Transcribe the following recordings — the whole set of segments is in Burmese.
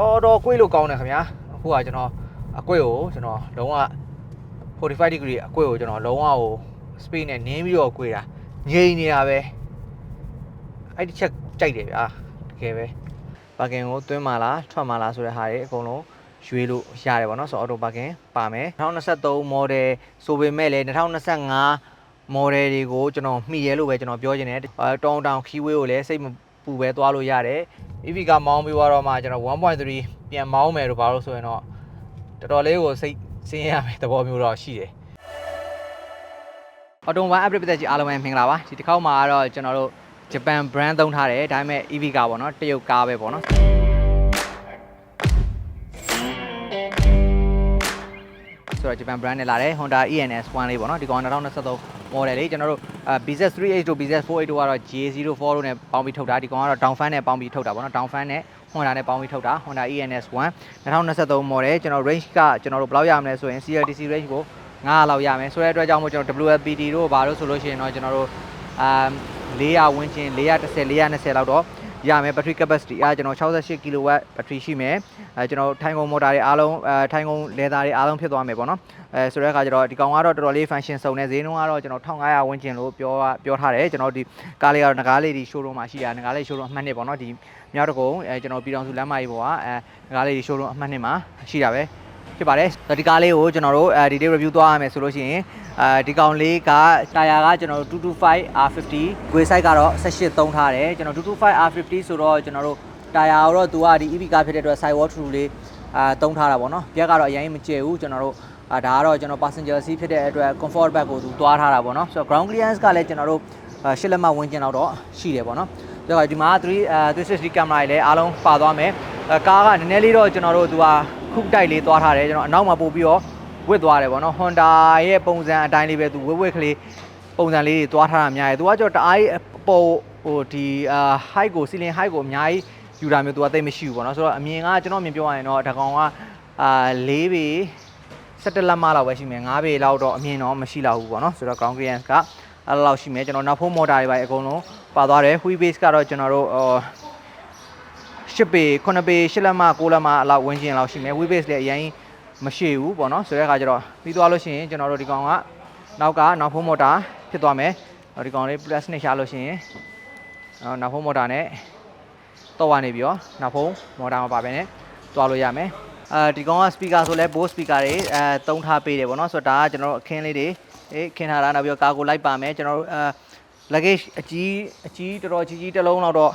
တော်တော်ကွေ့လို့ကောင်းတယ်ခင်ဗျာအခုကကျွန်တော်အကွေ့ကိုကျွန်တော်လုံးဝ45 degree အကွေ့ကိုကျွန်တော်လုံးဝဟို speed နဲ့နင်းပြီးတော့ကွေ့တာငြိမ်နေတာပဲအဲ့ဒီချက်ကြိုက်တယ်ဗျာတကယ်ပဲပါကင်ကိုတွင်းမာလားထွက်မာလားဆိုတဲ့ဟာတွေအကုန်လုံးရွေးလို့ရတယ်ပေါ့နော်ဆိုတော့ auto parking ပါမယ်2023 model ဆိုပေမဲ့လည်း2025 model တွေကိုကျွန်တော်မှီရဲလို့ပဲကျွန်တော်ပြောချင်တယ်တောင်းတောင်း keyway ကိုလည်းစိတ်မပူပဲသွားလို့ရတယ် EV ကမောင်းပြီးတော့မှကျွန်တော်1.3ပြန်မောင်းမယ်လို့ဘာလို့ဆိုရင်တော့တော်တော်လေးကိုစိတ်ဆင်းရဲရမယ်သဘောမျိုးတော့ရှိတယ်။ Auto One Update ပတ်သက်ကြီးအားလုံးပဲမင်္ဂလာပါဒီတစ်ခေါက်မှာကတော့ကျွန်တော်တို့ Japan brand သုံးထားတယ်ဒါပေမဲ့ EV ကားပေါ့နော်တရုတ်ကားပဲပေါ့နော်ဆိုတော့ Japan brand နဲ့လာတယ် Honda ENS 1 လေးပေါ့နော်ဒီကောင်2023 model လေးကျွန်တော်တို့အဲ BZ38 တို့ BZ48 တို့ကတော့ J04 တို့နဲ့ပေါင်းပြီးထုတ်တာဒီကောင်ကတော့ down fan နဲ့ပေါင်းပြီးထုတ်တာပေါ့နော် down fan နဲ့ Honda နဲ့ပေါင်းပြီးထုတ်တာ Honda ENS 1 2023 model ကျွန်တော် range ကကျွန်တော်တို့ဘယ်လောက်ရမလဲဆိုရင် CLTC range ကို9လောက်ရမယ်ဆိုတဲ့အတွက်ကြောင့်မို့ကျွန်တော် WLPD တို့ဘာလို့ဆိုလို့ရှိရင်တော့ကျွန်တော်တို့အမ်400ဝန်းကျင်430 420လောက်တော့ ရမယ် battery capacity အားကျွန်တော်68 kW battery ရှိမယ်အဲကျွန်တော်ထိုင်ကုန်မော်တာတွေအားလုံးအဲထိုင်ကုန် leather တွေအားလုံးဖြစ်သွားမယ်ပေါ့နော်အဲဆိုတဲ့အခါကျတော့ဒီကောင်ကတော့တော်တော်လေး function စုံနေဈေးနှုန်းကတော့ကျွန်တော်1500ဝန်းကျင်လို့ပြောပြောထားတယ်ကျွန်တော်ဒီကားလေးကတော့ငကားလေးဒီ showroom မှာရှိတာငကားလေး showroom အမှတ်နှစ်ပေါ့နော်ဒီမြောက်တကုံအဲကျွန်တော်ပြည်တော်စုလမ်းမကြီးပေါ်ကအဲငကားလေး showroom အမှတ်နှစ်မှာရှိတာပဲ ဖြစ်ပါတယ်ဒီကားလေးကိုကျွန်တော်တို့အဲဒီ review သွားရမယ်ဆိုလို့ရှိရင်အဲဒီကောင်လေးကတာယာကကျွန်တော်တို့225 R50 ဂွေ size ကတော့18သုံးထားတယ်ကျွန်တော်225 R50 ဆိုတော့ကျွန်တော်တို့တာယာတော့သူကဒီ EV ကားဖြစ်တဲ့အတွက် sidewall true လေးအာသုံးထားတာပေါ့နော်ပြက်ကတော့အရင်မကျဲဘူးကျွန်တော်တို့အာဒါကတော့ကျွန်တော် passenger seat ဖြစ်တဲ့အတွက် comfort bag ကိုသူသွားထားတာပေါ့နော်ဆိုတော့ ground clearance ကလည်းကျွန်တော်တို့ရှစ်လက်မဝန်းကျင်လောက်တော့ရှိတယ်ပေါ့နော်ဒါကြောင့်ဒီမှာ3အဲ360 camera တွေလည်းအားလုံးပါသွားမယ်အဲကားကနည်းနည်းလေးတော့ကျွန်တော်တို့သူက ခုတိုက်လေးသွားထားတယ်ကျွန်တော်အနောက်မှာပို့ပြီးတော့ဝစ်သွားတယ်ပေါ့နော် Honda ရဲ့ပုံစံအတိုင်းလေးပဲသူဝစ်ဝစ်ကလေးပုံစံလေးတွေသွားထားတာများတယ်သူကကြောတအားကြီးပေါ်ဟိုဒီအာ height ကို ceiling height ကိုအများကြီးယူတာမျိုးသူကသိပ်မရှိဘူးပေါ့နော်ဆိုတော့အမြင်ကကျွန်တော်အမြင်ပြောရရင်တော့ဒါကောင်ကအာ၄ပေ17လက်မလောက်ပဲရှိမယ်9ပေလောက်တော့အမြင်တော့မရှိလောက်ဘူးပေါ့နော်ဆိုတော့ ground clearance ကအဲ့လောက်ရှိမယ်ကျွန်တော်နောက်ဖုံးမော်တာတွေပါအကုန်လုံးပါသွားတယ် wheel base ကတော့ကျွန်တော်တို့အော် 10ပေ9ပေ10လက်မ9လက်မအလောက်ဝန်းကျင်လောက်ရှိမယ် wheel base လည်းအရင်မရှိဘူးပေါ့နော်ဆိုတဲ့အခါကျတော့ပြီးသွားလို့ရှိရင်ကျွန်တော်တို့ဒီကောင်ကနောက်ကနောက်ဖုံးမော်တာဖြစ်သွားမယ်ဒီကောင်လေး plus နဲ့ရှာလို့ရှိရင်အော်နောက်ဖုံးမော်တာနဲ့တော့ကနေပြီးတော့နောက်ဖုံးမော်တာမပါဘဲနဲ့တွားလို့ရမယ်အဲဒီကောင်က speaker ဆိုလဲ Bose speaker တွေအဲတုံးထားပေးတယ်ပေါ့နော်ဆိုတော့ဒါကကျွန်တော်တို့အခင်းလေးတွေအေးခင်းထားတာနောက်ပြီးတော့ကာကိုလိုက်ပါမယ်ကျွန်တော်တို့အဲ luggage အကြီးအကြီးတော်တော်ကြီးကြီးတစ်လုံးလောက်တော့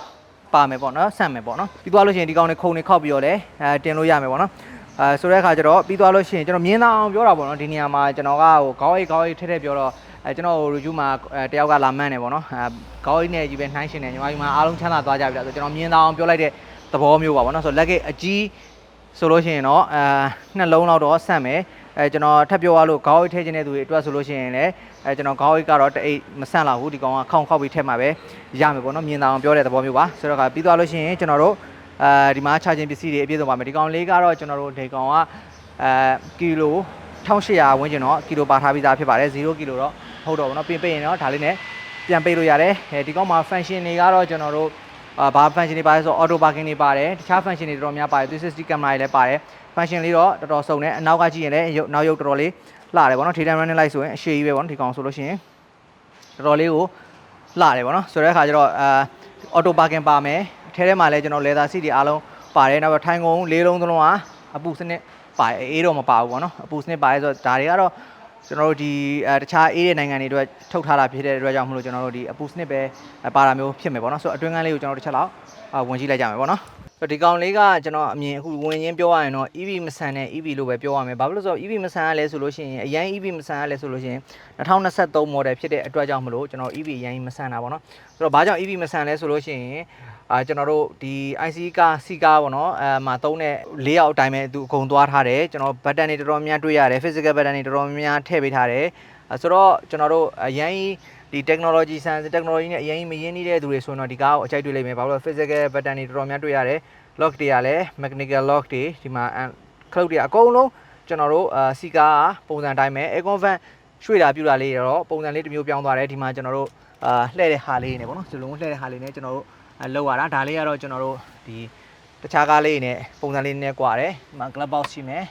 ပါမယ်ပေါ့နော်ဆန့်မယ်ပေါ့နော်ပြီးသွားလို့ရှိရင်ဒီကောင်တွေခုံတွေခောက်ပြီးတော့လဲအဲတင်လို့ရမယ်ပေါ့နော်အဲဆိုတဲ့အခါကျတော့ပြီးသွားလို့ရှိရင်ကျွန်တော်မြင်သာအောင်ပြောတာပေါ့နော်ဒီနေရာမှာကျွန်တော်ကဟိုခေါင်းအိတ်ခေါင်းအိတ်ထက်ထက်ပြောတော့အဲကျွန်တော် review မှာအဲတယောက်ကလာမှန်းနေပေါ့နော်အဲခေါင်းအိတ်နဲ့ကြီးပဲနှိုင်းရှင်နေညီမကြီးမှာအားလုံးချမ်းသာသွားကြပြီလားဆိုကျွန်တော်မြင်သာအောင်ပြောလိုက်တဲ့သဘောမျိုးပါပေါ့နော်ဆိုတော့ luggage အကြီးဆိုလို့ရှိရင်တော့အဲနှစ်လုံးလောက်တော့ဆန့်မယ် အဲကျွန်တော်ထပ်ပြောရလို့ခေါင်းအိတ်ထည့်ခြင်းတဲ့သူတွေအတွက်ဆိုလို့ရှိရင်လည်းအဲကျွန်တော်ခေါင်းအိတ်ကတော့တအိတ်မဆန့်လောက်ဘူးဒီကောင်ကခေါင်းခောက်ပြီးထည့်မှာပဲရမယ်ပေါ့နော်မြင်သာအောင်ပြောတဲ့သဘောမျိုးပါဆိုတော့ကပြီးသွားလို့ရှိရင်ကျွန်တော်တို့အဲဒီမှာ charging ပစ္စည်းတွေအပြည့်စုံပါမယ်ဒီကောင်လေးကတော့ကျွန်တော်တို့ဒီကောင်ကအဲကီလို1800ဝန်းကျင်တော့ကီလိုပါထားပြီးသားဖြစ်ပါတယ်0ကီလိုတော့ဟုတ်တော့ဘောနော်ပြင်ပိတ်ရင်တော့ဒါလေးနဲ့ပြန်ပိတ်လို့ရတယ်အဲဒီကောင်မှာ function တွေကတော့ကျွန်တော်တို့အာ ဘာ function တွေပါတယ်ဆို auto parking တွေပါတယ်တခြား function တွေတော်တော်များပါတယ်360 camera တွေလည်းပါတယ် function လေးတော့တော်တော်စုံတယ်အနောက်ကကြည့်ရင်လည်းရုပ်နောက်ရုပ်တော်တော်လေးလှတယ်ဗောနော် daytime running light ဆိုရင်အရှိကြီးပဲဗောနော်ဒီကောင်ဆိုလို့ရှိရင်တော်တော်လေးကိုလှတယ်ဗောနော်ဆိုတဲ့အခါကျတော့အာ auto parking ပါမယ်အထဲထဲမှာလည်းကျွန်တော် leather seat တွေအားလုံးပါတယ်နောက်ပြီးထိုင်ကုန်လေးလုံးသလုံးကအပူစနစ်ပါတယ်အေးတော့မပါဘူးဗောနော်အပူစနစ်ပါတယ်ဆိုတော့ဒါတွေကတော့ ကျွန်တော်တို့ဒီအဲတခြားအေးတဲ့နိုင်ငံတွေအတွက်ထုတ်ထားတာဖြစ်တဲ့အတွက်ကြောင့်မလို့ကျွန်တော်တို့ဒီအပူစနစ်ပဲပါတာမျိုးဖြစ်မယ်ပေါ့နော်ဆိုတော့အတွင်းကန်းလေးကိုကျွန်တော်တို့တစ်ချက်လောက်ဝင်ကြည့်လိုက်ကြမယ်ပေါ့နော်ဆိုတော့ဒီကောင်လေးကကျွန်တော်အမြင်အခုဝင်ရင်းပြောရရင်တော့ EV မဆန်တဲ့ EV လို့ပဲပြောရမယ်ဘာဖြစ်လို့လဲဆိုတော့ EV မဆန်ရလဲဆိုလို့ရှိရင်အရင် EV မဆန်ရလဲဆိုလို့ရှိရင်2023 model ဖြစ်တဲ့အတွက်ကြောင့်မလို့ကျွန်တော် EV အရင်မဆန်တာပေါ့နော်ဆိုတော့ဘာကြောင့် EV မဆန်လဲဆိုလို့ရှိရင် အာကျွန်တော်တို့ဒီ IC ကား C ကားပေါ့နော်အဲမှာသုံးတဲ့၄ရောက်အတိုင်းပဲသူအကုန်သွားထားတယ်ကျွန်တော်ဘတ်တန်တွေတော်တော်များတွေ့ရတယ် physical ဘတ်တန်တွေတော်တော်များထည့်ပေးထားတယ်အဲဆိုတော့ကျွန်တော်တို့အရင်ဒီ technology science technology နဲ့အရင်မရင်းနှီးတဲ့သူတွေဆိုရင်တော့ဒီကားကိုအကြိုက်တွေ့လိမ့်မယ်ဘာလို့လဲ physical button တွေတော်တော်များတွေ့ရတယ် lock တွေကလည်း mechanical lock တွေဒီမှာ cloud တွေအကုန်လုံးကျွန်တော်တို့အာစီကာပုံစံတိုင်းပဲ air convent ရွှေ့တာပြူတာလေးတော့ပုံစံလေးတစ်မျိုးပြောင်းသွားတယ်ဒီမှာကျွန်တော်တို့အာလှည့်တဲ့ဟာလေးနေပေါ့နော်ဒီလိုလှည့်တဲ့ဟာလေးနဲ့ကျွန်တော်တို့ လောက်ရတာဒါလေးကတော့ကျွန်တော်တို့ဒီတခြားကားလေးတွေနဲ့ပုံစံလေးနည်းနည်းကွာတယ်ဒီမှာ glove box ရှိမယ်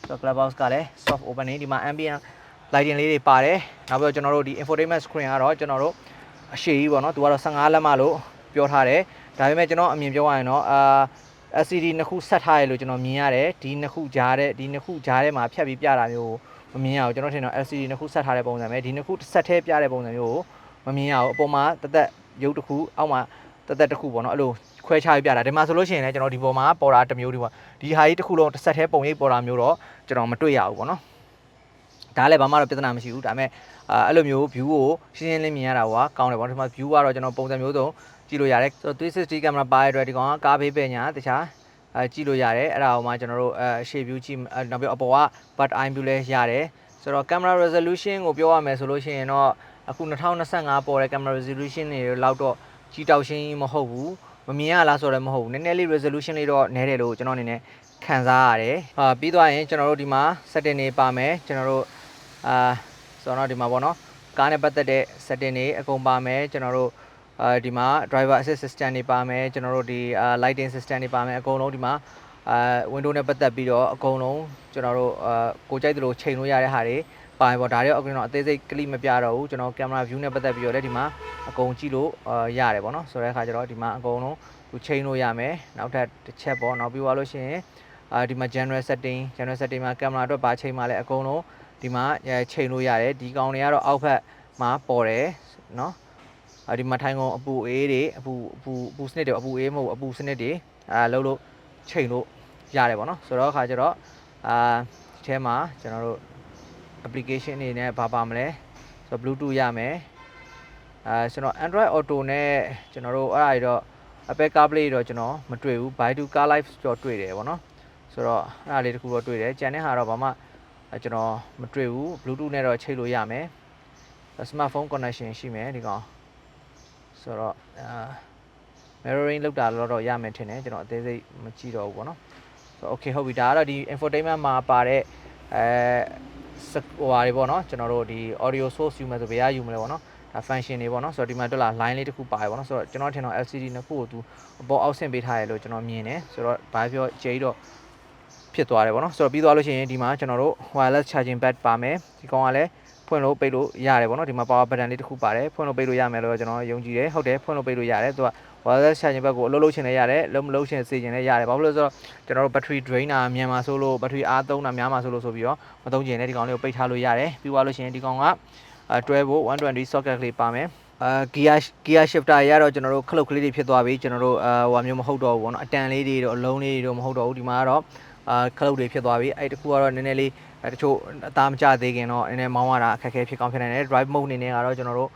ဆိုတော့ glove box ကလည်း soft opening ဒီမှာ ambient lighting လေးတွေပါတယ်နောက်ပြီးတော့ကျွန်တော်တို့ဒီ infotainment screen ကတော့ကျွန်တော်တို့အရှိကြီးပေါ့နော်သူကတော့15လက်မလို့ပြောထားတယ်ဒါပေမဲ့ကျွန်တော်အမြင်ပြောရရင်တော့အာ LCD နှစ်ခုဆက်ထားရလို့ကျွန်တော်မြင်ရတယ်ဒီနှစ်ခုကြားတဲ့ဒီနှစ်ခုကြားထဲမှာဖြတ်ပြီးပြတာမျိုးကိုမမြင်ရဘူးကျွန်တော်ထင်တော့ LCD နှစ်ခုဆက်ထားတဲ့ပုံစံပဲဒီနှစ်ခုဆက်ထဲပြတဲ့ပုံစံမျိုးကိုမမြင်ရဘူးအပေါ်မှာတသက်ရုပ်တစ်ခုအောက်မှာ တသက်တစ်ခုပေါ့နော်အဲ့လိုခွဲခြားပြီးပြတာဒီမှာဆိုလို့ရှိရင်လည်းကျွန်တော်ဒီပေါ်မှာပေါ်တာတစ်မျိုးဒီပေါ့ဒီဟာကြီးတစ်ခုလုံးတစ်ဆက်ထဲပုံရိပ်ပေါ်တာမျိုးတော့ကျွန်တော်မတွေ့ရဘူးပေါ့နော်ဒါလည်းဘာမှတော့ပြဿနာမရှိဘူးဒါပေမဲ့အာအဲ့လိုမျိုး view ကိုရှင်းရှင်းလင်းမြင်ရတာကကောင်းတယ်ပေါ့နော်ဒီမှာ view ကတော့ကျွန်တော်ပုံစံမျိုးစုံကြည့်လို့ရတယ်ဆိုတော့360 camera ပါရတဲ့အတွက်ဒီကောင်ကကားဘေးပဲညာတခြားအဲကြည့်လို့ရတယ်အဲ့ဒါကိုမှကျွန်တော်တို့အဲရှေ့ view ကြည့်အဲနောက်ပြီးအပေါ်က but eye view လည်းရတယ်ဆိုတော့ camera resolution ကိုပြောရမယ်ဆိုလို့ရှိရင်တော့အခု2025ပေါ်တဲ့ camera resolution တွေလောက်တော့ ကြီးတောက်ရှင်းမဟုတ်ဘူးမမြင်ရလားဆိုတော့မဟုတ်ဘူးနည်းနည်းလေး resolution လေးတော့နည်းတယ်လို့ကျွန်တော်အနေနဲ့ခံစားရတယ်ဟာပြီးသွားရင်ကျွန်တော်တို့ဒီမှာ setting တွေပါမယ်ကျွန်တော်တို့အာဆိုတော့ဒီမှာပေါ့နော်ကားနဲ့ပတ်သက်တဲ့ setting တွေအကုန်ပါမယ်ကျွန်တော်တို့အဲဒီမှာ driver assist system တွေပါမယ်ကျွန်တော်တို့ဒီ lighting system တွေပါမယ်အကုန်လုံးဒီမှာအာ window နဲ့ပတ်သက်ပြီးတော့အကုန်လုံးကျွန်တော်တို့အာကိုကြိုက်သလိုချိန်လို့ရတဲ့ဟာတွေ ပါမယ်ပေါ့ဒါတွေတော့အခုကျွန်တော်အသေးစိတ် clip မပြတော့ဘူးကျွန်တော် camera view နဲ့ပတ်သက်ပြီးတော့လည်းဒီမှာအကုန်ကြည့်လို့အာရတယ်ပေါ့နော်ဆိုတဲ့အခါကျတော့ဒီမှာအကုန်လုံးသူချိန်လို့ရမယ်နောက်ထပ်တစ်ချက်ပေါ့နောက်ပြီးသွားလို့ရှိရင်အာဒီမှာ general setting general setting မှာ camera အတွက်ပါချိန်မှာလည်းအကုန်လုံးဒီမှာချိန်လို့ရတယ်ဒီကောင်တွေကတော့အောက်ဖက်မှာပေါ်တယ်နော်အာဒီမှာထိုင်ကုန်အပူအေးတွေအပူအပူအပူစနစ်တွေအပူအေးမဟုတ်ဘူးအပူစနစ်တွေအာလှုပ်လို့ချိန်လို့ရတယ်ပေါ့နော်ဆိုတော့အခါကျတော့အာဒီထဲမှာကျွန်တော်တို့ application အနေနဲ့ဘာပါမလဲဆိုတော့ Bluetooth ရမယ်အာကျွန်တော် Android Auto နဲ့ကျွန်တော်တို့အဲ့ဒါတွေတော့ Apple CarPlay တော့ကျွန်တော်မတွေ့ဘူး Baidu Car Live တော့တွေ့တယ်ပေါ့နော်ဆိုတော့အဲ့ဒါလေးတစ်ခုတော့တွေ့တယ်ကြံတဲ့ဟာတော့ဘာမှအဲ့ကျွန်တော်မတွေ့ဘူး Bluetooth နဲ့တော့ချိန်လို့ရမယ် smartphone connection ရှိမယ်ဒီကောင်ဆိုတော့အာ mirroring လောက်တာတော့တော့ရမယ်ထင်တယ်ကျွန်တော်အသေးစိတ်မကြည့်တော့ဘူးပေါ့နော်ဆိုတော့ okay ဟုတ်ပြီဒါကတော့ဒီ infotainment မှာပါတဲ့အဲစ ဟိုဟာတွေပေါ့နော်ကျွန်တော်တို့ဒီ audio source ယူမယ်ဆိုဘယ်ရယူမလဲပေါ့နော်ဒါ function တွေပေါ့နော်ဆိုတော့ဒီမှာတွေ့လာ line လေးတစ်ခုပါတယ်ပေါ့နော်ဆိုတော့ကျွန်တော်ထင်တော့ LCD နှစ်ခုကိုသူအပေါ်အောက်ဆင့်ပေးထားတယ်လို့ကျွန်တော်မြင်တယ်ဆိုတော့ဘာပြောကျေးတော့ဖြစ်သွားတယ်ပေါ့နော်ဆိုတော့ပြီးသွားလို့ရှိရင်ဒီမှာကျွန်တော်တို့ wireless charging pad ပါမယ်ဒီကောင်ကလည်းဖွင့်လို့ပိတ်လို့ရတယ်ပေါ့နော်ဒီမှာ power button လေးတစ်ခုပါတယ်ဖွင့်လို့ပိတ်လို့ရမယ်လို့ကျွန်တော်ယုံကြည်တယ်ဟုတ်တယ်ဖွင့်လို့ပိတ်လို့ရတယ်သူက wireless charging pad ကိုအလုပ်လုပ်ချင်လည်းရတယ်လုံးမလုပ်ချင်စေချင်လည်းရတယ်ဘာဖြစ်လို့လဲဆိုတော့ကျွန်တော်တို့ battery drain တာမြန်မှာဆိုလို့ battery အားသုံးတာများမှာဆိုလို့ဆိုပြီးတော့မသုံးချင်တဲ့ဒီကောင်လေးကိုပိတ်ထားလို့ရတယ်ပြီးသွားလို့ရှိရင်ဒီကောင်ကအဲတွဲဖို့120 socket ကလေးပါမယ်အာ gear gear shifter ရတော့ကျွန်တော်တို့ခလုတ်ကလေးတွေဖြစ်သွားပြီကျွန်တော်တို့အာဟိုမျိုးမဟုတ်တော့ဘူးပေါ့နော်အတန်လေးတွေတော့အလုံးလေးတွေတော့မဟုတ်တော့ဘူးဒီမှာကတော့အာခလုတ်တွေဖြစ်သွားပြီအဲ့တခုကတော့နည်းနည်းလေး အဲတချို့အသားမကျသေးခင်တော့နည်းနည်းမောင်းရတာအခက်အခဲဖြစ်ကောင်းဖြစ်နိုင်တယ် drive mode အနေနဲ့ကတော့ကျွန်တော်တို့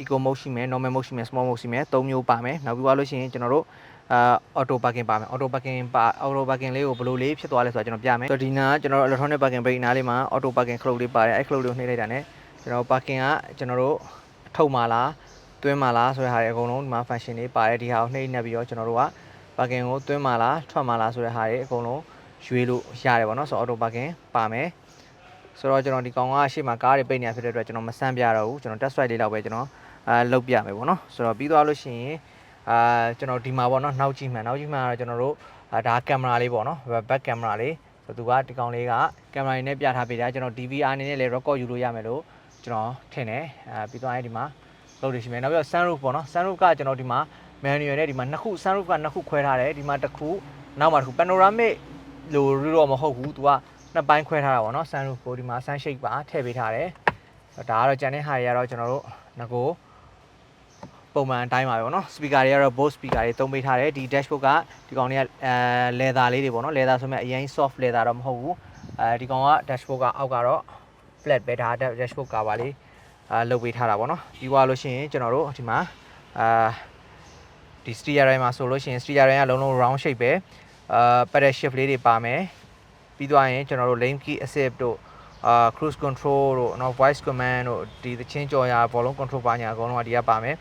eco mode ရှိမယ် normal mode ရှိမယ် small mode ရှိမယ်၃မျိုးပါမယ်နောက်ပြီးသွားလို့ရှိရင်ကျွန်တော်တို့အာ auto parking ပါမယ် auto parking ပါ auto parking လေးကိုဘယ်လိုလေးဖြစ်သွားလဲဆိုတော့ကျွန်တော်ပြမယ်ဆိုတော့ဒီနာကျွန်တော်တို့ electronic parking brake နားလေးမှာ auto parking clock လေးပါတယ်အဲ clock လေးကိုနှိပ်လိုက်တာ ਨੇ ကျွန်တော် parking ကကျွန်တော်တို့ထုတ်မှာလားတွင်းမှာလားဆိုတဲ့ဟာတွေအကုန်လုံးဒီမှာ function တွေပါတယ်ဒီဟာကိုနှိပ်နေပြီးတော့ကျွန်တော်တို့က parking ကိုတွင်းမှာလားထွက်မှာလားဆိုတဲ့ဟာတွေအကုန်လုံးရွေးလို့ရတယ်ပေါ့နော်ဆိုတော့ auto parking ပါမယ် ဆိုတော့ကျွန်တော်ဒီကောင်ကရှေ့မှာကားတွေပိတ်နေတာဖြစ်တဲ့အတွက်ကျွန်တော်မဆန်းပြတော့ဘူးကျွန်တော် test ride လေးတော့ပဲကျွန်တော်အာလုပ်ပြမယ်ပေါ့နော်ဆိုတော့ပြီးသွားလို့ရှိရင်အာကျွန်တော်ဒီမှာပေါ့နော်နောက်ကြည့်မှန်နောက်ကြည့်မှန်ကတော့ကျွန်တော်တို့အာဒါကင်မရာလေးပေါ့နော် back camera လေးဆိုတော့သူကဒီကောင်လေးကကင်မရာလေးနဲ့ပြထားပေးတာကျွန်တော် DVR အနေနဲ့လည်း record ယူလို့ရမယ်လို့ကျွန်တော်ထင်တယ်အာပြီးသွားရင်ဒီမှာလုပ်လို့ရှိမယ်နောက်ပြီးတော့ sunroof ပေါ့နော် sunroof ကကျွန်တော်ဒီမှာ manual နဲ့ဒီမှာနှစ်ခု sunroof ကနှစ်ခုခွဲထားတယ်ဒီမှာတစ်ခုနောက်မှာတစ်ခု panoramic လို့ရတော့မဟုတ်ဘူးသူက နှစ်ပိုင်းခွဲထားတာပေါ့နော် sunroof ကိုဒီမှာ sunshade ပါထည့်ပေးထားတယ်ဒါကတော့ကြံတဲ့ဟာတွေကတော့ကျွန်တော်တို့ငကိုပုံမှန်အတိုင်းပါပဲပေါ့နော် speaker တွေကတော့ Bose speaker တွေသုံးပေးထားတယ်ဒီ dashboard ကဒီကောင်တွေကအဲ leather လေးတွေပေါ့နော် leather ဆိုမဲ့အရင် soft leather တော့မဟုတ်ဘူးအဲဒီကောင်က dashboard ကအောက်ကတော့ flat ပဲဒါ dashboard cover လေးအာလုပ်ပေးထားတာပေါ့နော်ပြီးသွားလို့ရှိရင်ကျွန်တော်တို့ဒီမှာအာဒီ steering မှာဆိုလို့ရှိရင် steering ကလုံးလုံး round shape ပဲအာ pedal shift လေးတွေပါမယ် ပြီးသွားရင်ကျွန်တော်တို့ lane key assist တို့အာ cruise control တို့နော် voice command တို့ဒီသချင်းကြော်ရာ volume control ပါညာအကုန်လုံးကဒီကပါမယ်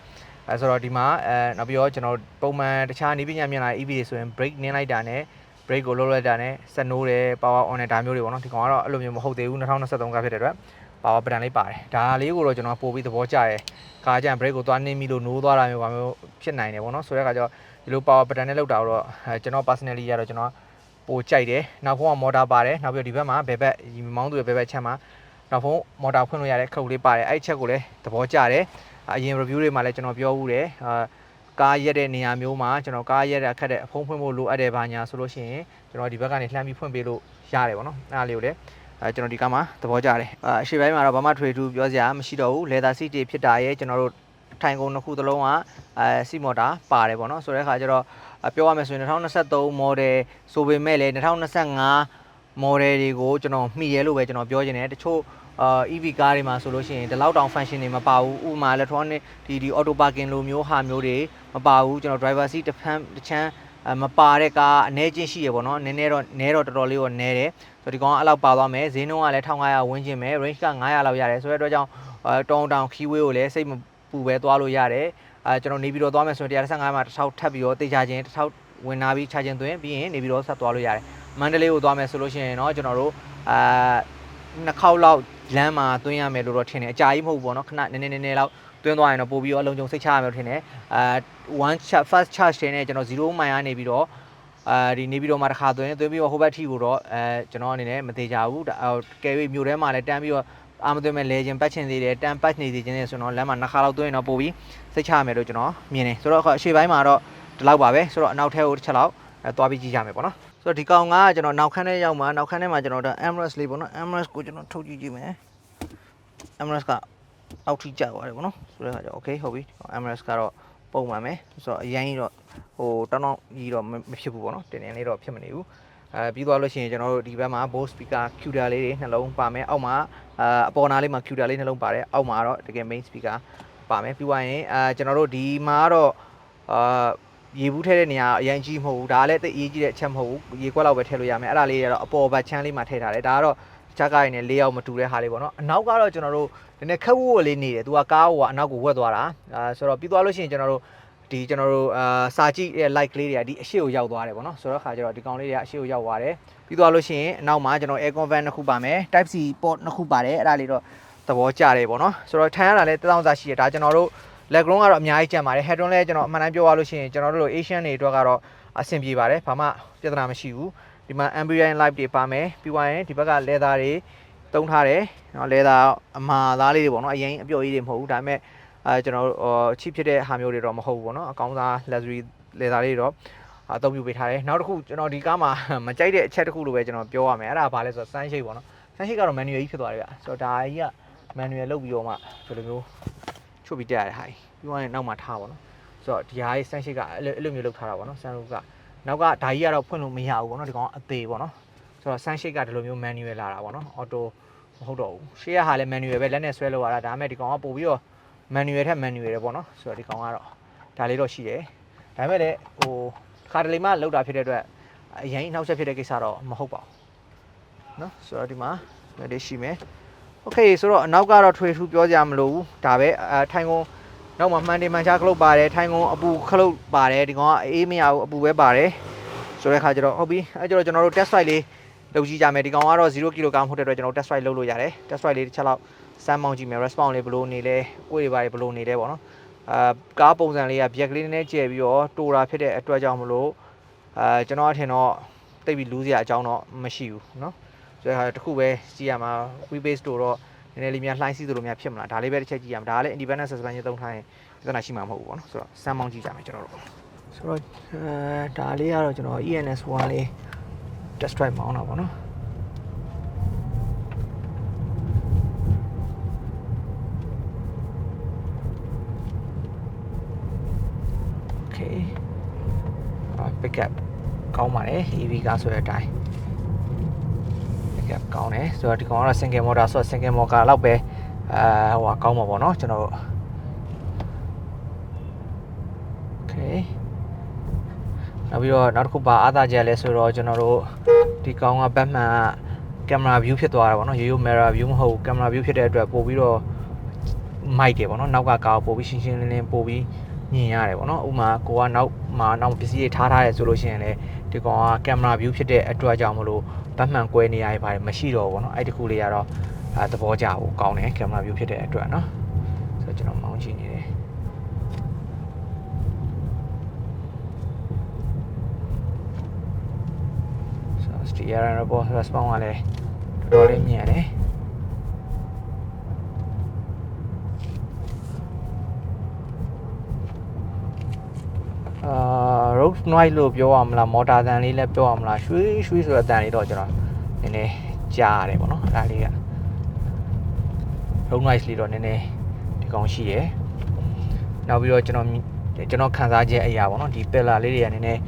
အဲဆိုတော့ဒီမှာအဲနောက်ပြီးတော့ကျွန်တော်ပုံမှန်တခြားနည်းပညာမြင်လာ EV တွေဆိုရင် brake နင်းလိုက်တာနဲ့ brake ကိုလှုပ်လိုက်တာနဲ့စနိုးတယ် power on နဲ့ဒါမျိုးတွေပေါ့နော်ဒီကောင်ကတော့အဲ့လိုမျိုးမဟုတ်သေးဘူး2023ကဖြစ်တဲ့အတွက် power button လေးပါတယ်ဒါလေးကိုတော့ကျွန်တော်ပို့ပြီးသဘောကျတယ်ကားကြံ brake ကိုသွားနင်းပြီးလို့နိုးသွားတာမျိုးပါမျိုးဖြစ်နိုင်တယ်ပေါ့နော်ဆိုတဲ့အခါကျတော့ဒီလို power button နဲ့လောက်တာတော့ကျွန်တော် personally ရတော့ကျွန်တော် ပိုကြိုက်တယ်နောက်ဖုန်းက motor ပါတယ်နောက်ပြီးတော့ဒီဘက်မှာဘယ်ဘက်ဒီမောင်းသူရဲ့ဘယ်ဘက်ချက်မှာနောက်ဖုန်း motor ဖွင့်လို့ရတဲ့ခရုတ်လေးပါတယ်အဲ့ဒီချက်ကိုလည်းသဘောကျတယ်အရင် review တွေမှာလည်းကျွန်တော်ပြောဦးတယ်အာကားရက်တဲ့နေရာမျိုးမှာကျွန်တော်ကားရက်တဲ့အခက်တဲ့အဖုံးဖွင့်ဖို့လိုအပ်တယ်ဘာညာဆိုလို့ရှိရင်ကျွန်တော်ဒီဘက်ကနေလှမ်းပြီးဖွင့်ပေးလို့ရတယ်ပေါ့နော်အဲ့ဒါလေးကိုလည်းအဲကျွန်တော်ဒီကမှာသဘောကျတယ်အာအရှိပိုင်းမှာတော့ဘာမှထွေထူးပြောစရာမရှိတော့ဘူး leather seat တွေဖြစ်တာရဲ့ကျွန်တော်တို့ ထိုင်ကုန်တစ်ခုတစ်လုံးကအဲစီမော်တာပါတယ်ပေါ့နော်ဆိုတဲ့အခါကျတော့အပြောရမယ်ဆိုရင်2023 model ဆိုပေမဲ့လည်း2025 model တွေကိုကျွန်တော်မှီရဲလို့ပဲကျွန်တော်ပြောချင်တယ်တချို့အာ EV ကားတွေမှာဆိုလို့ရှိရင်ဒီလောက်တောင် function တွေမပါဘူးဥပမာ electronic ဒီဒီ auto parking လိုမျိုးဟာမျိုးတွေမပါဘူးကျွန်တော် driver seat တစ်ဖက်တစ်ချမ်းအမပါတဲ့ကားအနေချင်းရှိရပေါ့နော်နည်းနည်းတော့နည်းတော့တော်တော်လေးတော့နည်းတယ်ဆိုတော့ဒီကောင်ကအဲ့လောက်ပါသွားမယ်ဈေးနှုန်းကလည်း1500ဝန်းကျင်ပဲ range က900လောက်ရတယ်ဆိုတဲ့အတွက်ကြောင့်အဲတောင်းတောင် keyway ကိုလည်းစိတ်မ ပူပဲသွားလို့ရတယ်အဲကျွန်တော်နေပြီးတော့သွားမယ်ဆိုရင်115မှာတစ်ထောက်ထပ်ပြီးတော့တေချာချင်းတစ်ထောက်ဝင်လာပြီးချခြင်းသွင်းပြီးရင်နေပြီးတော့ဆက်သွားလို့ရတယ်မန္တလေးကိုသွားမယ်ဆိုလို့ရှိရင်တော့ကျွန်တော်တို့အာနှစ်ခေါက်လောက်လမ်းမှာသွင်းရမယ်လို့တော့ထင်တယ်အကြာကြီးမဟုတ်ဘူးပေါ့နော်ခဏနည်းနည်းနည်းနည်းလောက်သွင်းသွားရင်တော့ပို့ပြီးတော့အလုံးစုံစိတ်ချရမယ်လို့ထင်တယ်အာ one charge first charge တင်နဲ့ကျွန်တော်0မိုင်ကနေပြီးတော့အာဒီနေပြီးတော့မှတစ်ခါသွင်းသွင်းပြီးတော့ဟိုဘက်ထိကိုတော့အဲကျွန်တော်အနေနဲ့မသေးကြဘူးဒါကယ်ရီမြို့ထဲမှာလည်းတန်းပြီးတော့ အာမသွင်းမဲ့လေချင်းပတ်ချင်သေးတယ်တန်းပတ်နေသေးခြင်းနဲ့ဆိုတော့လမ်းမှာနှစ်ခါလောက်သွင်းရင်တော့ပို့ပြီးစိတ်ချရမယ်လို့ကျွန်တော်မြင်တယ်ဆိုတော့အခုအရှေ့ပိုင်းမှာတော့ဒီလောက်ပါပဲဆိုတော့အနောက်ထဲကိုတစ်ချက်လောက်အဲသွားပြီးကြည့်ကြမယ်ပေါ့နော်ဆိုတော့ဒီကောင်ကကျွန်တော်နောက်ခန်းထဲရောက်မှာနောက်ခန်းထဲမှာကျွန်တော်ဒါ Emirates လေးပေါ့နော် Emirates ကိုကျွန်တော်ထုတ်ကြည့်ကြည့်မယ် Emirates ကအောက်ထိကျသွားတယ်ပေါ့နော်ဆိုတဲ့အခါကျတော့ okay ဟုတ်ပြီ Emirates ကတော့ပုံမှန်ပဲဆိုတော့အရင်ကြီးတော့ဟိုတောင်းတောင်းကြီးတော့မဖြစ်ဘူးပေါ့နော်တင်တင်လေးတော့ဖြစ်မနေဘူးအဲပြီးသွားလို့ရှိရင်ကျွန်တော်တို့ဒီဘက်မှာ Bose speaker Cuda လေးတွေနှလုံးပါမယ်အောက်မှာ အာအပေါ်နားလေးမှာ Cuda လေးနှလုံးပါတယ်အောက်မှာတော့တကယ် main speaker ပါမယ်ပြီးသွားရင်အာကျွန်တော်တို့ဒီမှာတော့အာရေဘူးထဲတဲ့နေရာအရင်ကြီးမဟုတ်ဘူးဒါကလည်းတိတ်အရေးကြီးတဲ့အချက်မဟုတ်ဘူးရေခွက်လောက်ပဲထည့်လို့ရမယ်အဲ့ဒါလေးတွေကတော့အပေါ်ဘက်ချမ်းလေးမှာထည့်ထားတယ်ဒါကတော့တခြားကားတွေနဲ့၄ယောက်မတူတဲ့ဟာလေးပေါ့နော်အနောက်ကတော့ကျွန်တော်တို့ဒီနေ့ခက်ဝဝလေးနေတယ်သူကကားကိုကအနောက်ကိုဝက်သွားတာအာဆိုတော့ပြီးသွားလို့ရှိရင်ကျွန်တော်တို့ ဒီကျွန်တော်တို့အာစာကြည့်ရဲ့ like ကလေးတွေကဒီအရှိကိုရောက်သွားတယ်ပေါ့နော်ဆိုတော့ခါကျတော့ဒီကောင်လေးတွေကအရှိကိုရောက်သွားတယ်ပြီးသွားလို့ရှိရင်အနောက်မှာကျွန်တော် air con fan နှစ်ခုပါမယ် type C port နှစ်ခုပါတယ်အဲ့ဒါလေးတော့သဘောကျတယ်ပေါ့နော်ဆိုတော့ထိုင်ရတာလည်း1000စာရှိတယ်ဒါကျွန်တော်တို့ leg ground ကတော့အများကြီးကျန်ပါတယ် head room လည်းကျွန်တော်အမှန်တမ်းပြောရလို့ရှိရင်ကျွန်တော်တို့လို Asian တွေအတွက်ကတော့အဆင်ပြေပါတယ်ဘာမှပြဿနာမရှိဘူးဒီမှာ ambient light တွေပါမယ်ပြီးသွားရင်ဒီဘက်က leather တွေတုံးထားတယ်နော် leather အမာသားလေးတွေပေါ့နော်အရင်အပျော်ကြီးတွေမဟုတ်ဘူးဒါပေမဲ့ အဲကျွန်တော်တို့ချစ်ဖြစ်တဲ့ဟာမျိုးတွေတော့မဟုတ်ဘူးပေါ့နော်အကောင်းစား luxury leather တွေတော့အသုံးပြုပေးထားတယ်နောက်တစ်ခုကျွန်တော်ဒီကားမှာမကြိုက်တဲ့အချက်တစ်ခုလိုပဲကျွန်တော်ပြောရမယ်အဲ့ဒါဘာလဲဆိုတော့ sunshade ပေါ့နော် sunshade ကတော့ manual ကြီးဖြစ်သွားတယ်ဗျဆိုတော့ဒါကြီးက manual လုပ်ပြီးတော့မှဒီလိုမျိုးချုပ်ပြီးတက်ရတဲ့ဟာကြီးပြီးသွားရင်နောက်မှထားပါတော့ဆိုတော့ဒီဟာကြီး sunshade ကအဲ့လိုအဲ့လိုမျိုးလုပ်ထားတာပေါ့နော် sunroof ကနောက်ကဒါကြီးကတော့ဖွင့်လို့မရဘူးပေါ့နော်ဒီကောင်ကအသေးပေါ့နော်ဆိုတော့ sunshade ကဒီလိုမျိုး manual လာတာပေါ့နော် auto မဟုတ်တော့ဘူးရှေ့ရဟာလည်း manual ပဲလက်နဲ့ဆွဲလို့ရတာဒါပေမဲ့ဒီကောင်ကပို့ပြီးတော့ manual ထက် manual တယ်ပေါ့နော်ဆိုတော့ဒီကောင်ကတော့ဒါလေးတော့ရှိတယ်ဒါပေမဲ့လည်းဟိုခါတလေမှလောက်တာဖြစ်တဲ့အတွက်အရင်နောက်ဆက်ဖြစ်တဲ့ကိစ္စတော့မဟုတ်ပါဘူးနော်ဆိုတော့ဒီမှာဒါလေးရှိမယ် โอเคဆိုတော့အနောက်ကတော့ထွေထူးပြောကြမလို့ဘူးဒါပဲအဲထိုင်ကုန်နောက်မှာမှန်တယ်မှန်ချခလုတ်ပါတယ်ထိုင်ကုန်အပူခလုတ်ပါတယ်ဒီကောင်ကအေးမရဘူးအပူပဲပါတယ်ဆိုတဲ့ခါကျတော့ဟုတ်ပြီအဲကျတော့ကျွန်တော်တို့ test flight လေးလုပ်ကြည့်ကြမယ်ဒီကောင်ကတော့0 kg မဟုတ်တဲ့အတွက်ကျွန်တော် test flight လုပ်လို့ရတယ် test flight လေးတစ်ချက်လောက် စမ်းမောင်းကြည့်မယ် response လေးဘယ်လိုနေလဲကိုယ်တွေပါတယ်ဘယ်လိုနေလဲပေါ့နော်အာကားပုံစံလေးက black လေးနည်းနည်းကျဲပြီးတော့တိုတာဖြစ်တဲ့အတွက်ကြောင့်မလို့အာကျွန်တော်အထင်တော့တိတ်ပြီးလူးစရာအကြောင်းတော့မရှိဘူးเนาะဆိုတဲ့ခါတခုပဲကြည့်ရမှာ webase တို့တော့ နည်းနည်းလေးများလှိုင်းစီးသလိုများဖြစ်မလားဒါလေးပဲတစ်ချက်ကြည့်ရမယ်ဒါကလည်း independent suspension သုံးထားရင်ပြဿနာရှိမှာမဟုတ်ဘူးပေါ့နော်ဆိုတော့စမ်းမောင်းကြည့်ကြမယ်ကျွန်တော်တို့ဆိုတော့အဲဒါလေးကတော့ကျွန်တော် ENS 1လေး test drive မောင်းတာပေါ့နော် Okay အာ pick up ကောင်းပါတယ် EV ကားဆိုတဲ့အတိုင်း pick up ကောင်းတယ်ဆိုတော့ဒီကောင်ကတော့ single motor ဆိုတော့ single motor လောက်ပဲအာဟိုကောင်းမှာပေါ့နော်ကျွန်တော်တို့ Okay နောက်ပြီးတော့နောက်တစ်ခုပါအားသာချက်လဲဆိုတော့ကျွန်တော်တို့ဒီကောင်ကဘက်မှန်ကကင်မရာ view ဖြစ်သွားတာပေါ့နော်ရိုးရိုး mirror view မဟုတ်ဘူးကင်မရာ view ဖြစ်တဲ့အတွက်ပို့ပြီးတော့မိုက်တယ်ပေါ့နော်နောက်ကကားကိုပို့ပြီးရှင်းရှင်းလင်းလင်းပို့ပြီး မြင်ရတယ်ပေါ့နော်ဥမာကိုကနောက်မှာနောက်ပစ္စည်းတွေထားထားရဲဆိုလို့ရှိရင်လည်းဒီကောင်ကကင်မရာ view ဖြစ်တဲ့အတွက်ကြောင့်မလို့ဗတ်မှန်ကွဲနေရပါတယ်မရှိတော့ဘူးပေါ့နော်အဲ့ဒီခုလေးကတော့အဲသဘောကျဖို့ကောင်းတယ်ကင်မရာ view ဖြစ်တဲ့အတွက်နော်ဆိုတော့ကျွန်တော်မောင်းကြည့်နေတယ်ဆိုတော့ steering report response ကလည်းတော်တော်လေးမြင်ရတယ် road noise လို့ပြောရမလားမော်တာတန်လေးလည်းပြောရမလားရွှေရွှေဆိုတဲ့အတန်လေးတော့ကျွန်တော်နည်းနည်းကြားရတယ်ပေါ့နော်အဲ့ဒါလေးက road noise လေးတော့နည်းနည်းဒီကောင်ရှိရယ်နောက်ပြီးတော့ကျွန်တော်ကျွန်တော်ခံစားချက်အရာပေါ့နော်ဒီ pillar လေးတွေကနည်းနည်း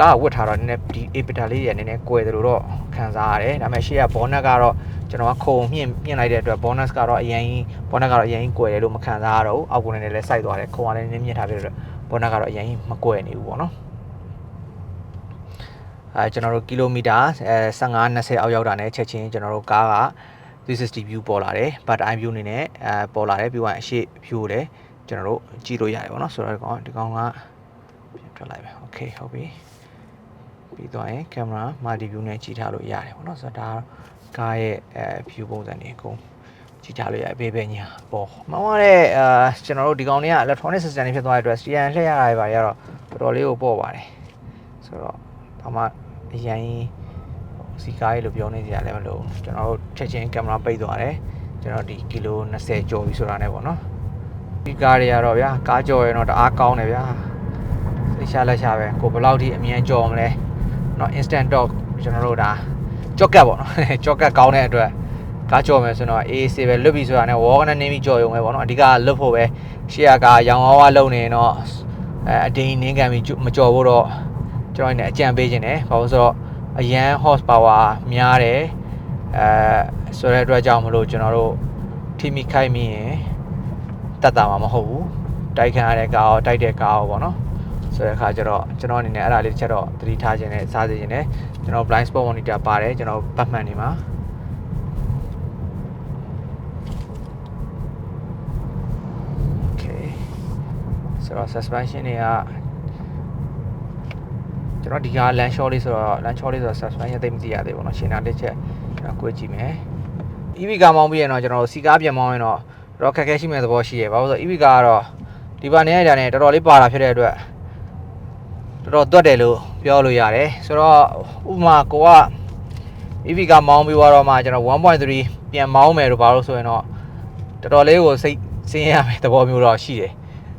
ကားဝတ်ထားတော့နည်းနည်းဒီ epita လေးတွေကနည်းနည်းကွယ်တယ်လို့တော့ခံစားရတယ်ဒါပေမဲ့ရှေ့က bonnet ကတော့ကျွန်တော်ကခုံမြင့်မြင့်လိုက်တဲ့အတွက် bonus ကတော့အရင်ကြီး bonnet ကတော့အရင်ကြီးကွယ်တယ်လို့မခံစားရတော့ဘူးအောက်ကနေလည်းစိုက်သွားတယ်ခုံကလည်းနည်းနည်းမြင့်ထားပြတဲ့အတွက် bonnet ကတော့အရင်ကြီးမကွယ်နေဘူးပေါ့နော်အဲကျွန်တော်တို့ကီလိုမီတာအဲ15 20အောက်ရောက်တာနဲ့ချက်ချင်းကျွန်တော်တို့ကားက360 view ပေါ်လာတယ် but eye view အနေနဲ့အဲပေါ်လာတယ်ပြီးတော့အရှိ view ကိုလည်းကျွန်တော်တို့ကြည့်လို့ရတယ်ပေါ့နော်ဆိုတော့ဒီကောင်ဒီကောင်ကပြန်ထွက်လိုက်မယ် okay ဟုတ်ပြီပြီးတော့ရင်ကင်မရာ multi view နဲ့ကြည့်ထားလို့ရတယ်ပေါ့နော်ဆိုတော့ဒါကားရဲ့အဲ view ပုံစံတွေအကုန် ကြည့်ထားလို့ရတယ်ဘေးပဲညာပေါ်မောင်းရတဲ့အာကျွန်တော်တို့ဒီကောင်တွေက electronic system တွေဖြစ်သွားတဲ့အတွက် steering လှည့်ရတာတွေပါရတော့တော်တော်လေးကိုပေါ့ပါတယ်ဆိုတော့ဘာမှအရင်စီကားရေးလို့ပြောနေကြရလည်းမလို့ကျွန်တော်တို့ချက်ချင်းကင်မရာပိတ်သွားတယ်ကျွန်တော်ဒီကီလို20ကျော်ပြီဆိုတာနဲ့ပေါ့နော်ဒီကားတွေကတော့ဗျာကားကြော်ရင်တော့တအားကောင်းတယ်ဗျာသိချလက်ချပဲကိုဘယ်လောက်ထိအမြန်ကြော်မလဲเนาะ instant talk ကျွန်တော်တို့ဒါကြော့ကတ်ပေါ့နော် ကြော့ကတ်ကောင်းတဲ့အတွက် ကားကြော်မယ်ဆိုတော့ AC ပဲလွတ်ပြီဆိုတာနဲ့ဝေါကနေနေပြီးကြော်ရုံပဲပေါ့နော်အဓိကလွတ်ဖို့ပဲရှေ့ကရောင်ဝါးဝါလုံနေရင်တော့အဲအဒိန်နင်းခံပြီးမကြော်ဖို့တော့ကျွန်တော်နေအကြံပေးခြင်းတယ်ဘာလို့ဆိုတော့အရန် horse power များတယ်အဲဆိုတဲ့အတွက်ကြောင့်မလို့ကျွန်တော်တို့ထိမိခိုက်မိရင်တတ်တာမှာမဟုတ်ဘူးတိုက်ခံရတဲ့ကားရောတိုက်တဲ့ကားရောပေါ့နော်ဆိုတဲ့အခါကျတော့ကျွန်တော်အနေနဲ့အဲ့ဒါလေးတစ်ချက်တော့သတိထားခြင်းနဲ့စားစေခြင်းနဲ့ကျွန်တော် blind spot monitor ပါတယ်ကျွန်တော်ပတ်မှန်နေမှာ okay ဆိုတော့ suspension တွေကကျွန်တော်ဒီက land short လေးဆိုတော့ land short လေးဆိုတော့ suspension သိပ်မသိရသေးဘူးเนาะရှင်းတာတစ်ချက်ကျွန်တော်ကိုကြည့်မယ် EV ကားမောင်းပြီးရင်တော့ကျွန်တော်စီကားပြန်မောင်းရင်တော့တော့ခက်ခဲရှိမဲ့သဘောရှိရယ်ဘာလို့လဲဆိုတော့ EV ကားကတော့ဒီပါနေရတာနဲ့တော်တော်လေးပါတာဖြစ်တဲ့အတွက်တော်တော်တွတ်တယ်လို့ပြောလို့ရတယ်ဆိုတော့ဥပမာကိုက EV ကားမောင်းပြီးတော့မှကျွန်တော်1.3ပြန်မောင်းမယ်လို့ဘာလို့ဆိုရင်တော့တော်တော်လေးကိုစိတ်ဆင်းရဲရမယ်သဘောမျိုးတော့ရှိတယ်ဆို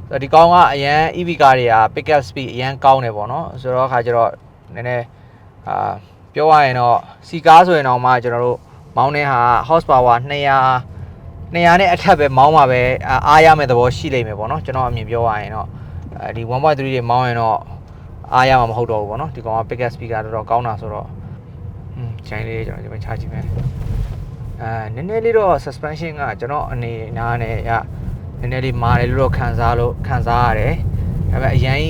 တော့ဒီကောင်ကအရန် EV ကားတွေက pick up speed အရန်ကောင်းတယ်ပေါ့နော်ဆိုတော့အခါကျတော့နည်းနည်းအာပြောရရင်တော့စီကားဆိုရင်တော့မှကျွန်တော်တို့မောင်းတဲ့ဟာ horse power 200 200နဲ့အထက်ပဲမောင်းမှာပဲအာအားရမယ့်သဘောရှိလိမ့်မယ်ပေါ့နော်ကျွန်တော်အမြင်ပြောရရင်တော့အဲဒီ1.3တွေမောင်းရင်တော့အားရမှာမဟုတ်တော့ဘူးပေါ့နော်ဒီကောင်က pick up speaker တော်တော်ကောင်းတာဆိုတော့อืมချိုင်းလေးကျွန်တော်ဒီမှာချကြည့်မယ်အာနည်းနည်းလေးတော့ suspension ကကျွန်တော်အနေနာနဲ့ရန ည်းနည်းလေးမာတယ်လို့တော့ခံစားလို့ခံစားရတယ်ဒါပေမဲ့အရင်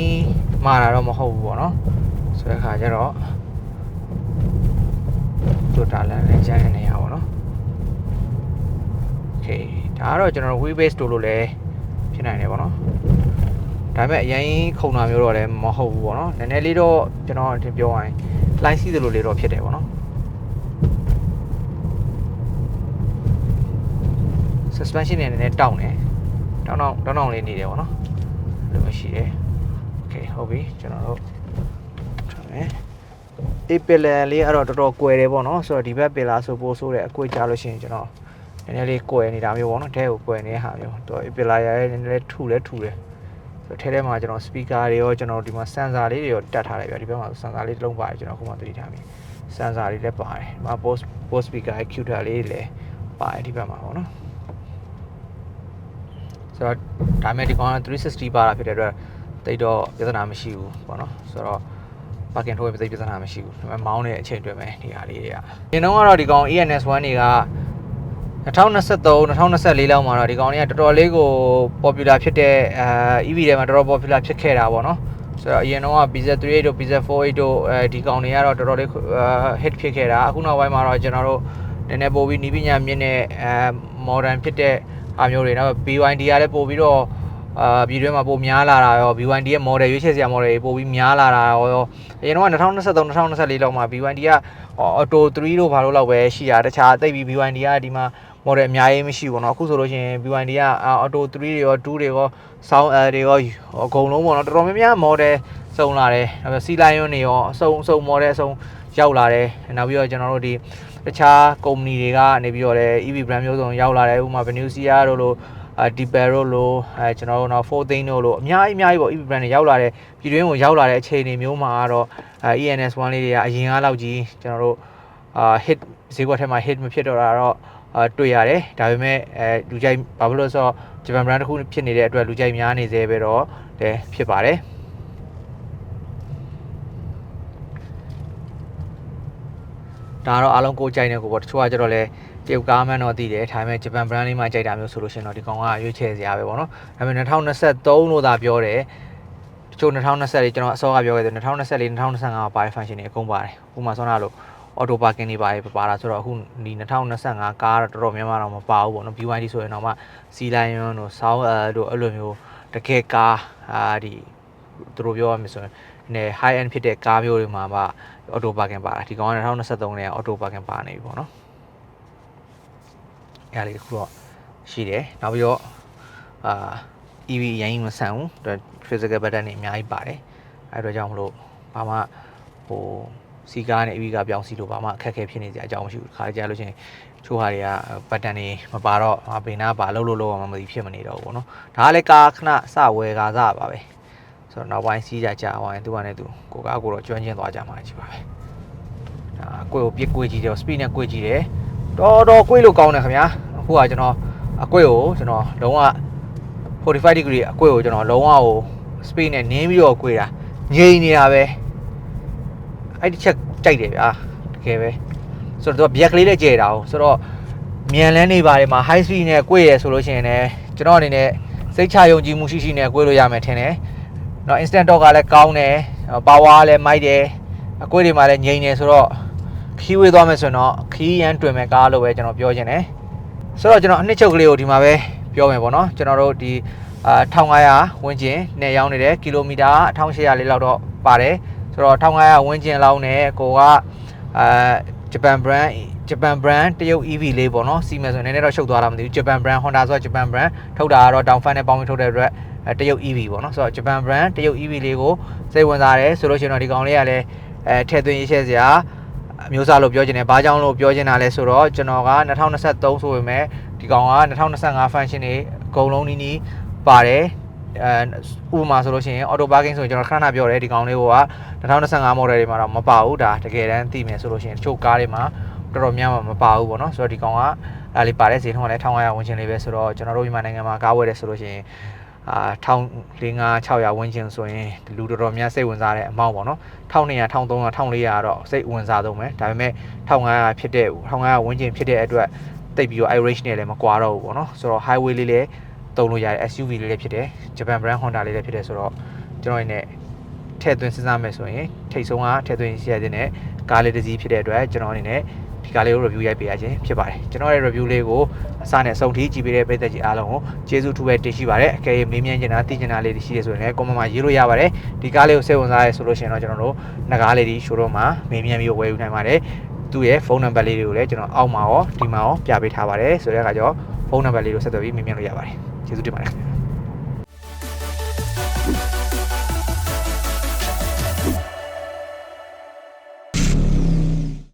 မာတာတော့မဟုတ်ဘူးပေါ့နော်ဆိုတဲ့အခါကျတော့တို့တာလန်နဲ့ကျန်နေရပါတော့ Okay ဒါကတော့ကျွန်တော် wheel base တို့လို့လည်းဖြစ်နိုင်တယ်ပေါ့နော်ဒါပေမဲ့အရင်ခုံတာမျိုးတော့လည်းမဟုတ်ဘူးပေါ့နော်နည်းနည်းလေးတော့ကျွန်တော်တင်ပြောရရင်လိုင်းစီးသလိုလေးတော့ဖြစ်တယ်ပေါ့နော် suspension နဲ့နည်းနည်းတောင့်တယ် တောင်းတောင်းတောင်းတောင်းလေးနေတယ်ပေါ့နော်အဲ့လိုမျိုးရှိတယ်โอเคဟုတ်ပြီကျွန်တော်တို့ထားမယ် a pillar လေးအဲ့တော့တော်တော်ကွယ်တယ်ပေါ့နော်ဆိုတော့ဒီဘက် pillar ဆိုပိုးဆိုးတယ်အကွေ့ကြလို့ရှိရင်ကျွန်တော်နည်းနည်းလေးကွယ်နေတာမျိုးပေါ့နော်တဲကိုကွယ်နေတဲ့ဟာမျိုးတော့ a pillar ရရဲ့နည်းနည်းလေးထူလဲထူတယ်ဆိုတော့ထဲထဲမှာကျွန်တော် speaker တွေရောကျွန်တော်ဒီမှာ sensor လေးတွေရောတက်ထားတယ်ဗျဒီဘက်မှာ sensor လေးတစ်လုံးပါတယ်ကျွန်တော်ခုမှသတိထားပြီ sensor လေးလည်းပါတယ်ဒီမှာ post post speaker ရဲ့ cuter လေးလည်းပါတယ်ဒီဘက်မှာပေါ့နော် ဆိုတော့ဒါမဲ့ဒီကောင်က360ပါတာဖြစ်တဲ့အတွက်တိတ်တော့ပြဿနာမရှိဘူးပေါ့နော်ဆိုတော့ parking ထိုးရင်သိပ်ပြဿနာမရှိဘူးဒါပေမဲ့မောင်းတဲ့အချိန်အတွင်းပဲဒီဟာလေးတွေကဒီတော့ကတော့ဒီကောင် ENS 1 တွေက2023 2024လောက်မှာတော့ဒီကောင်တွေကတော်တော်လေးကို popular ဖြစ်တဲ့အာ EV တွေမှာတော်တော် popular ဖြစ်ခဲ့တာပေါ့နော်ဆိုတော့အရင်တော့ BZ38 တို့ BZ48 တို့အဲဒီကောင်တွေကတော့တော်တော်လေး hit ဖြစ်ခဲ့တာအခုနောက်ပိုင်းမှာတော့ကျွန်တော်တို့နည်းနည်းပို့ပြီးနီးပညာမြင့်တဲ့အဲ modern ဖြစ်တဲ့ အားမျိုးတွေနောက် BYD ကလည်းပို့ပြီးတော့အာပြည်တွင်းမှာပိုများလာတာရော BYD ရဲ့ model ရွေးချယ်စရာ model တွေပိုပြီးများလာတာရောအရင်တော့2023 2024လောက်မှာ BYD က auto 3တို့ဘာလို့လောက်ပဲရှိတာတခြားသိပ်ပြီး BYD ကဒီမှာ model အများကြီးမရှိဘူးเนาะအခုဆိုလို့ရှိရင် BYD က auto 3တွေရော2တွေရော sound L တွေရောအကုန်လုံးပေါ့เนาะတော်တော်များများ model စုံလာတယ်ဒါပေမဲ့ C line တွေရောအစုံအစုံ model အစုံ ရောက်လာတယ်နောက်ပြီးတော့ကျွန်တော်တို့ဒီ တခြားကုမ္ပဏီတွေကနေပြီးတော့လည်း EV brand မျိုးစုံရောက်လာတယ်ဥပမာ Venusia တို့လို့အာ Deeper တို့လို့အဲကျွန်တော်တို့တော့4သိန်းတို့လို့အများကြီးအများကြီးပေါ့ EV brand တွေရောက်လာတယ်ပြည်တွင်းကိုရောက်လာတဲ့အခြေအနေမျိုးမှာကတော့အဲ ENS1 လေးတွေကအရင်ကလောက်ကြီးကျွန်တော်တို့အာ hit ဈေးကွက်ထဲမှာ hit မဖြစ်တော့တာတော့အာတွေ့ရတယ်ဒါပေမဲ့အဲလူကြိုက်ဘာဖြစ်လို့လဲဆိုတော့ဂျပန် brand တစ်ခုဖြစ်နေတဲ့အတွက်လူကြိုက်များနေသေးပဲတော့လည်းဖြစ်ပါတယ် ဒါကတော့အားလုံးကိုကြိုက်နေကိုပေါ့တချို့ကကျတော့လဲတရုတ်ကားမှန်းတော့သိတယ်ဒါပေမဲ့ဂျပန် brand လေးမှကြိုက်တာမျိုးဆိုလို့ရှိရင်တော့ဒီကောင်ကရွေးချယ်စရာပဲပေါ့နော်ဒါပေမဲ့2023လို့သာပြောတယ်တချို့2020လေးကျွန်တော်အစောကပြောခဲ့တယ်2024 2025မှာပါတဲ့ function တွေအကုန်ပါတယ်ဥပမာဆောနာလို့ auto parking တွေပါတယ်ပါတာဆိုတော့အခုဒီ2025ကားတော့တော်တော်များများတော့မပါဘူးပေါ့နော် BYD ဆိုရင်တော့မှ C Lion တို့ Sound တို့အဲ့လိုမျိုးတကယ်ကားအာဒီသူတို့ပြောရမယ်ဆိုရင်နည်း high end ဖြစ်တဲ့ကားမျိုးတွေမှာမှ auto parking ပါတာဒီကောင်က2023နဲ့ auto parking ပါနေပြီပေါ့နော်အဲ့ဒါလေးတစ်ခုတော့ရှိတယ်နောက်ပြီးတော့အာ EV အရင်မဆန်ဘူးဒါ physical button တွေအများကြီးပါတယ်အဲ့တော့ကြောင့်မလို့ဘာမှဟိုစီကားနဲ့ EV ကပြောင်းစီလို့ဘာမှအခက်အခဲဖြစ်နေစရာအကြောင်းမရှိဘူးခါကြလို့ရှိရင်ချိုးဟာတွေကဘတ်တန်တွေမပါတော့အပင်နာပါလို့လို့လို့မှမသိဖြစ်မနေတော့ဘူးပေါ့နော်ဒါကလည်းကာခဏစဝယ်ကားစားပါပဲ ဆိုတော့နောက်ပိုင်းစီးကြကြအောင်ရင်သူကလည်းသူကိုကားကိုတော့ကျွမ်းကျင်သွားကြမှာကြီးပါပဲဒါကိုယ်ကိုပြစ်ကိုကြည့်တယ် speed နဲ့ကိုကြည့်တယ်တော်တော်ကိုလို့ကောင်းတယ်ခင်ဗျာအခုကကျွန်တော်အကွေ့ကိုကျွန်တော်လုံးဝ45 degree အကွေ့ကိုကျွန်တော်လုံးဝဟို speed နဲ့နင်းပြီးတော့ကွေ့တာငြိမ်နေတာပဲအဲ့ဒီချက်ကြိုက်တယ်ဗျာတကယ်ပဲဆိုတော့သူက black ကလေးနဲ့ကြဲတာ哦ဆိုတော့မြန်လန်းနေပါတယ်မှာ high speed နဲ့ကွေ့ရဆိုလို့ရှိရင်လည်းကျွန်တော်အနေနဲ့စိတ်ချယုံကြည်မှုရှိရှိနဲ့ကွေ့လို့ရမယ်ထင်တယ် နော် instant torque ကလည်းကောင်းတယ် power ကလည်းမိုက်တယ်အကွေ့တွေမှာလည်းငြိမ်နေဆိုတော့ခီးဝေးသွားမယ်ဆိုရင်တော့ခီးရန်တွင်မဲ့ကားလို့ပဲကျွန်တော်ပြောချင်တယ်ဆိုတော့ကျွန်တော်အနှစ်ချုပ်ကလေးကိုဒီမှာပဲပြောမယ်ပေါ့နော်ကျွန်တော်တို့ဒီအာ1500ဝန်းကျင်နဲ့ရောင်းနေတယ်ကီလိုမီတာ1800လေးလောက်တော့ပါတယ်ဆိုတော့1500ဝန်းကျင်လောက်နဲ့ကိုကအာဂျပန် brand ဂျပန် brand တရုတ် EV လေးပေါ့နော်စီမယ်ဆိုရင်နည်းနည်းတော့ရှုပ်သွားတာမသိဘူးဂျပန် brand Honda ဆိုတော့ဂျပန် brand ထုတ်တာကတော့ down fan နဲ့ပေါင်းပြီးထုတ်တဲ့အတွက်အဲ တရုတ် EV ပေါ့နော်ဆိုတော့ဂျပန် brand တရုတ် EV လေးကိုစိတ်ဝင်စားတယ်ဆိုလို့ရှိရင်တော့ဒီကောင်လေးကလည်းအဲထည့်သွင်းရေးချက်စရာအမျိုးသားလို့ပြောချင်တယ်ဘာကြောင့်လို့ပြောချင်တာလဲဆိုတော့ကျွန်တော်က2023ဆိုပေမဲ့ဒီကောင်က2025 function တွေအကုန်လုံးနီးနီးပါတယ်အဲဥပမာဆိုလို့ရှိရင် auto parking ဆိုရင်ကျွန်တော်ခဏခဏပြောတယ်ဒီကောင်လေးက2025 model တွေမှာတော့မပါဘူးဒါတကယ်တမ်းသိမယ်ဆိုလို့ရှိရင်တချို့ကားတွေမှာတော်တော်များများမပါဘူးပေါ့နော်ဆိုတော့ဒီကောင်ကအဲ့လေးပါတယ်ဈေးနှုန်းကလည်း1500ဝန်းကျင်လေးပဲဆိုတော့ကျွန်တော်တို့မြန်မာနိုင်ငံမှာကားဝယ်တယ်ဆိုလို့ရှိရင် အာ1500 600ဝန်းကျင်ဆိုရင်လူတော်တော်များစိတ်ဝင်စားတဲ့အမောင့်ပေါ့နော်1200 1300 1400တော့စိတ်ဝင်စားဆုံးပဲဒါပေမဲ့1500ဖြစ်တဲ့1500ဝန်းကျင်ဖြစ်တဲ့အတွက်တိတ်ပြီးတော့ average နဲ့လည်းမကွာတော့ဘူးပေါ့နော်ဆိုတော့ highway လေးလည်းတုံလို့ရတယ် SUV လေးလည်းဖြစ်တယ်ဂျပန် brand Honda လေးလည်းဖြစ်တယ်ဆိုတော့ကျွန်တော်အနေနဲ့ထည့်သွင်းစဉ်းစားမယ်ဆိုရင်ထိတ်ဆုံးကထည့်သွင်းရတဲ့ကားလေးတစ်စီးဖြစ်တဲ့အတွက်ကျွန်တော်အနေနဲ့ ဒီကားလေးကို review ရိုက်ပေးရခြင်းဖြစ်ပါတယ်ကျွန်တော်ရဲ့ review လေးကိုအစနဲ့အဆုံးထိကြည့်ပေးတဲ့ပရိသတ်ကြီးအားလုံးကိုကျေးဇူးထူးပဲတင်ရှိပါတယ်အကယ်၍မေးမြန်းချင်တာသိချင်တာလေးရှိရဆိုရင်လည်း comment မှာရေးလို့ရပါတယ်ဒီကားလေးကိုစိတ်ဝင်စားရဲဆိုလို့ရှိရင်တော့ကျွန်တော်တို့ငကားလေးဒီ showroom မှာမေးမြန်းပြီးဝယ်ယူနိုင်ပါတယ်သူ့ရဲ့ဖုန်းနံပါတ်လေးတွေကိုလည်းကျွန်တော်အောက်မှာရောဒီမှာရောပြပေးထားပါတယ်ဆိုတဲ့အခါကျတော့ဖုန်းနံပါတ်လေးကိုဆက်သွယ်ပြီးမေးမြန်းလို့ရပါတယ်ကျေးဇူးတင်ပါတယ်